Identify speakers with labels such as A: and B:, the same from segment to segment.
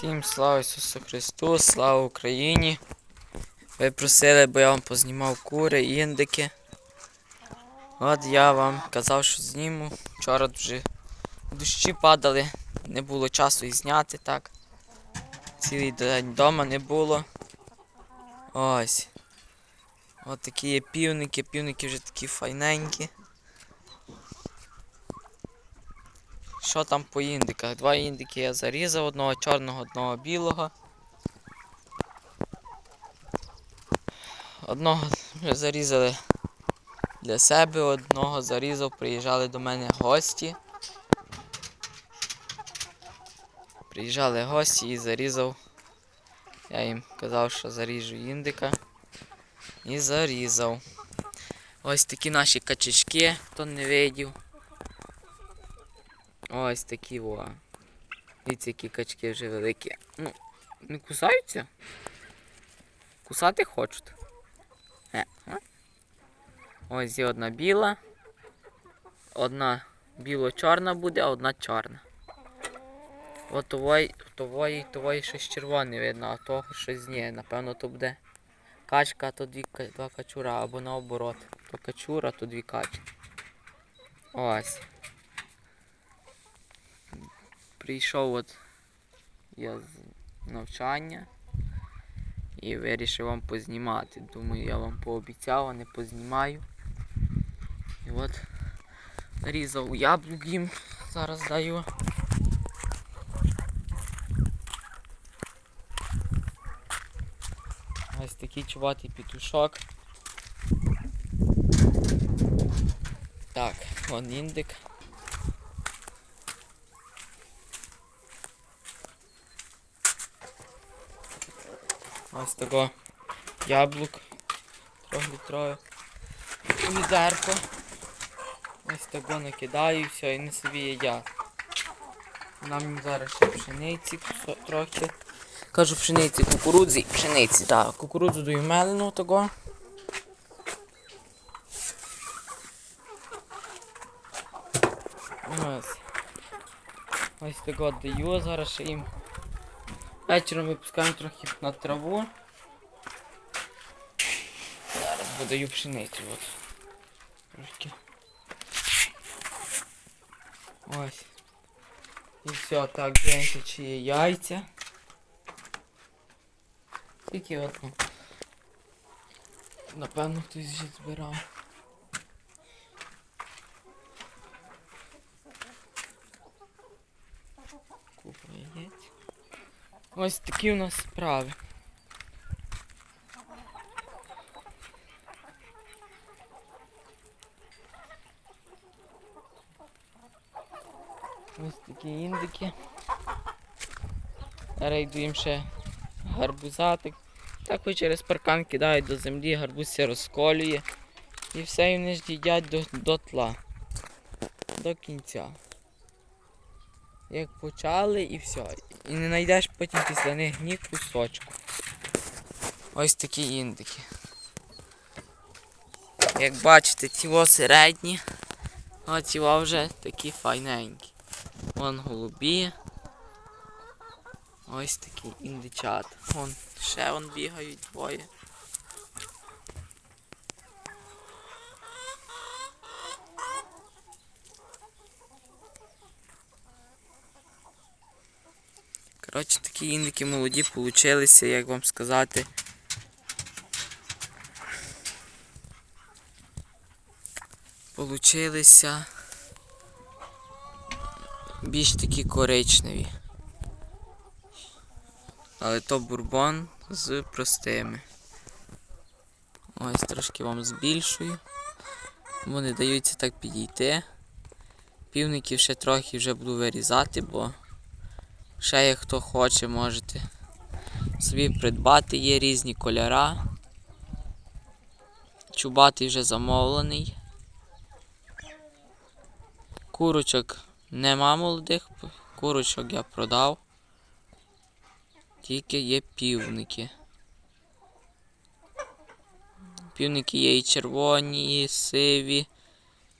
A: Всім слава Ісусу Христу, слава Україні. Ви просили, бо я вам познімав кури, індики. От я вам казав, що зніму. Вчора вже дощі падали, не було часу і зняти так. Цілий день вдома не було. Ось. От такі є півники, півники вже такі файненькі. Що там по індиках? Два індики я зарізав, одного чорного, одного білого. Одного ми зарізали для себе, одного зарізав, приїжджали до мене гості. Приїжджали гості і зарізав. Я їм казав, що заріжу індика. І зарізав. Ось такі наші качечки, хто не видів. Ось такі во. Дивіться, які качки вже великі. Ну, не кусаються? Кусати хочуть. Е, а? Ось є одна біла. Одна біло-чорна буде, а одна чорна. От тової, тової, тової щось червоне видно, а того щось ні. Напевно, то буде качка, а то дві, два качура, або наоборот. То качура, то дві качки. Ось. Прийшов от я з навчання і вирішив вам познімати. Думаю, я вам пообіцяв, а не познімаю. І от нарізав яблук їм, зараз даю. Ось такий чуватий петушок. Так, вон індик. Ось тако яблук трьохлітрове. Відерко. Ось тако накидаю і все, і не собі їдять. Нам зараз ще пшениці трохи. Кажу пшениці, кукурудзі, пшениці, так. Кукурудзу даю мелену того. Ось. Ось тако даю, зараз ще їм. Вечором випускаємо трохи на траву. Зараз подаю пшеницю. От. Трошки. Ось. І все, так, дивимося, чи є яйця. Тільки одну. Напевно, хтось вже збирав. Ось такі у нас справи. Ось такі індики. Їм ще гарбузатик. Так хоч через паркан кидають до землі, гарбуз все розколює. І все і вони ж їдять до, до тла. До кінця. Як почали і все. І не знайдеш потім після них ні кусочку. Ось такі індики. Як бачите, ті середні, а ті вже такі файненькі. Вон голубі. Ось такі індичата. Вон ще вон бігають двоє. Коротше, такі індики молоді получилися, як вам сказати. Получилися більш такі коричневі. Але то бурбон з простими. Ось трошки вам збільшую. Вони даються так підійти. Півників ще трохи вже буду вирізати, бо ще як хто хоче, можете собі придбати, є різні кольора. Чубатий вже замовлений. Курочок нема молодих, курочок я продав. Тільки є півники. Півники є і червоні, і сиві,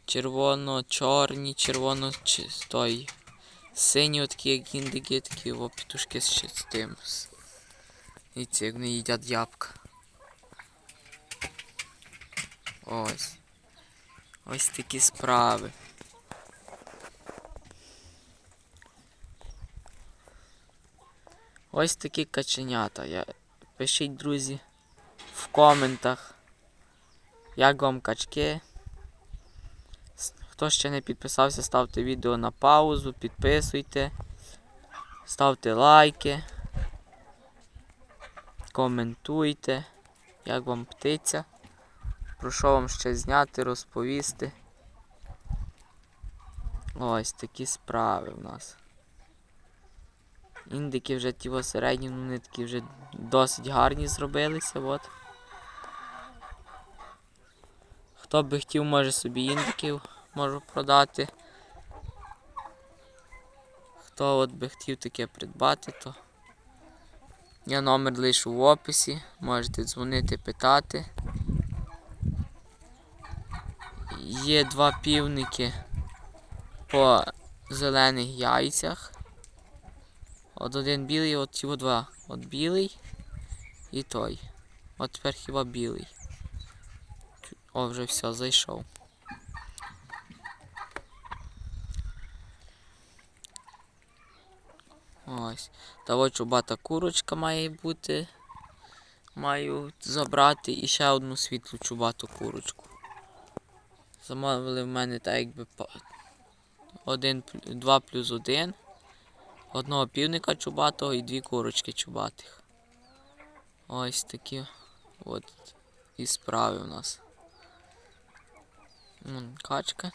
A: червоно-чорні, червоно той Сині такі, як індики, такі о, петушки ще з тим. І ці, як вони їдять ябка. Ось. Ось такі справи. Ось такі каченята. Я... Пишіть, друзі, в коментах, як вам качки. Хто ще не підписався, ставте відео на паузу, підписуйте, ставте лайки, коментуйте, як вам птиця. Про що вам ще зняти, розповісти. Ось такі справи в нас. Індики вже ті середні, ну вже досить гарні зробилися. От. Хто би хотів, може собі індиків можу продати. Хто от би хотів таке придбати, то я номер лишу в описі, можете дзвонити, питати. Є два півники по зелених яйцях. От один білий, от ці два. От білий і той. От тепер хіба білий. О, вже все, зайшов. Ось. Та от чубата курочка має бути. Маю забрати і ще одну світлу чубату курочку. Замовили в мене так якби один, два плюс один. Одного півника чубатого і дві курочки чубатих. Ось такі от і справи у нас. Вон качка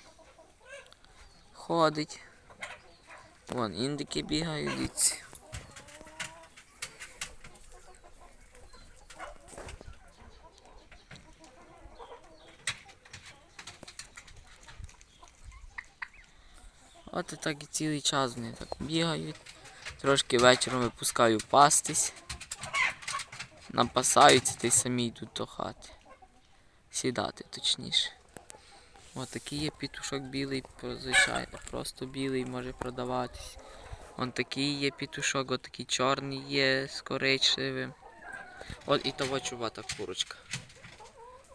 A: ходить. Вон індики бігають, дивіться. Так і цілий час вони так бігають. Трошки вечором випускаю пастись. Напасаються та й самі йдуть до хати. Сідати точніше. Ось такий є пітушок білий, звичайно, просто білий може продаватись. Вон такий є пітушок, от такий чорний є з коричневим. От і того чубата курочка.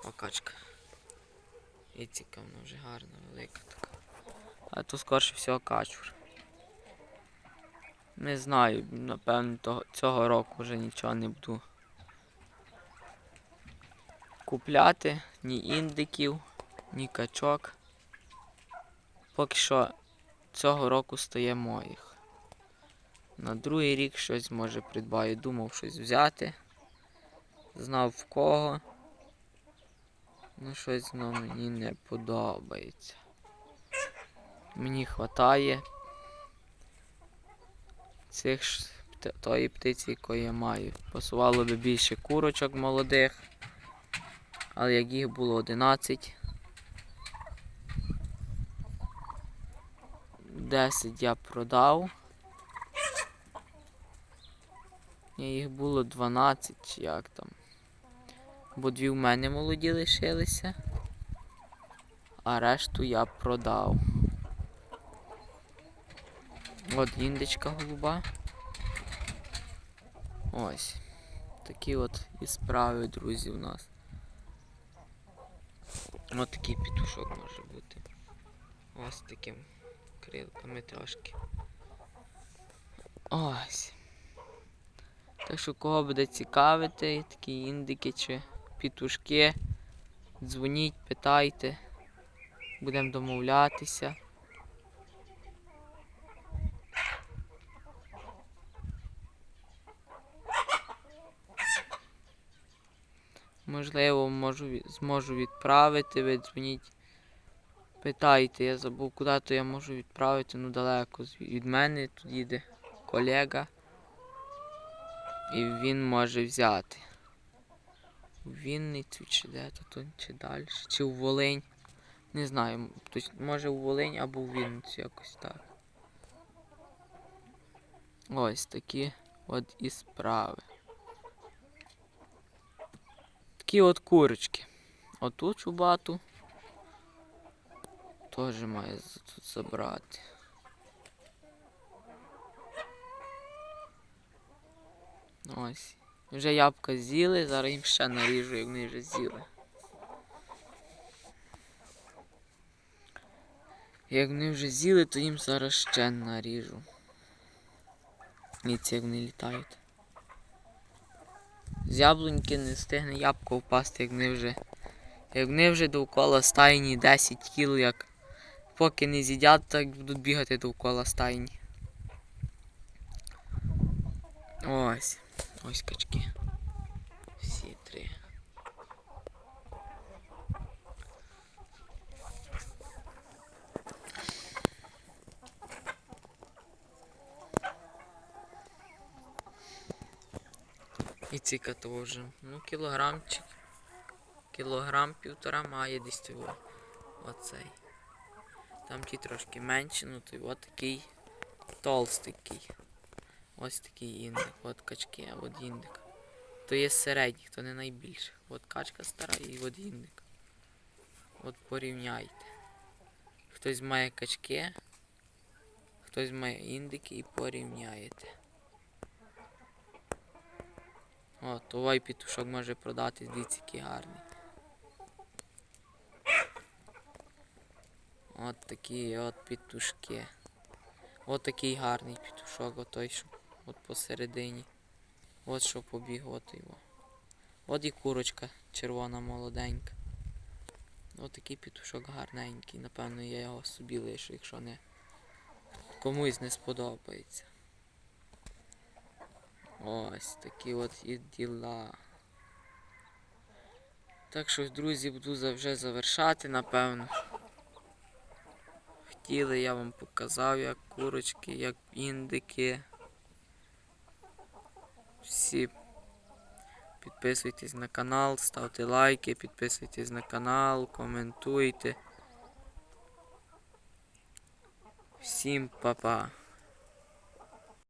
A: О. І ціка вона вже гарна, велика така. А то скорше всього качур. Не знаю, напевно, того, цього року вже нічого не буду купляти, ні індиків, ні качок. Поки що цього року стає моїх. На другий рік щось може придбаю. Думав щось взяти. Знав в кого. Ну щось воно мені не подобається. Мені хватає цих ж тої птиці, якої я маю. Пасувало би більше курочок молодих. Але як їх було 11. 10 я продав. Ні, їх було 12 чи як там. Бо дві в мене молоді лишилися. А решту я продав. От індичка голуба. Ось. Такі от і справи, друзі, у нас. Ось такий петушок може бути. Ось таким крилками трошки. Ось. Так що кого буде цікавити, такі індики чи пітушки, дзвоніть, питайте. Будемо домовлятися. Можливо, можу, зможу відправити, ви дзвоніть. Питайте, я забув, куди то я можу відправити, ну далеко від мене тут їде колега. І він може взяти. У Вінницю чи де то, чи далі, чи у Волинь. Не знаю, м, може у Волинь або у Вінницю якось так. Ось такі от і справи такі от курочки. Оту чубату теж має тут забрати. Ось. Вже ябка з'їли, зараз їм ще наріжу, як вони вже з'їли. Як вони вже з'їли, то їм зараз ще наріжу. Ні ці як вони літають. З яблуньки не встигне ябко впасти, як не вже. Як вони вже довкола стайні 10 кіл, як поки не з'їдять, так будуть бігати довкола стайні. Ось. Ось качки. Всі три. І ціка теж. Ну, кілограмчик. Кілограм півтора має десь цього. Оцей. Там ті трошки менші, ну то от такий толстикий. Ось такий індик. От качки, а от індик. То є середніх, то не найбільших. От качка стара і от індик. От порівняйте. Хтось має качки, хтось має індики і порівняєте. О, той петушок може продати, дивіться, який гарний. От такі от петушки. От такий гарний петушок, от той, що от посередині. От що побіг, от його. От і курочка червона молоденька. От такий петушок гарненький. Напевно, я його собі лишу, якщо не комусь не сподобається. Ось такі от і діла. Так що, друзі, буду вже завершати, напевно. Хотіли, я вам показав, як курочки, як індики. Всі підписуйтесь на канал, ставте лайки, підписуйтесь на канал, коментуйте. Всім па-па.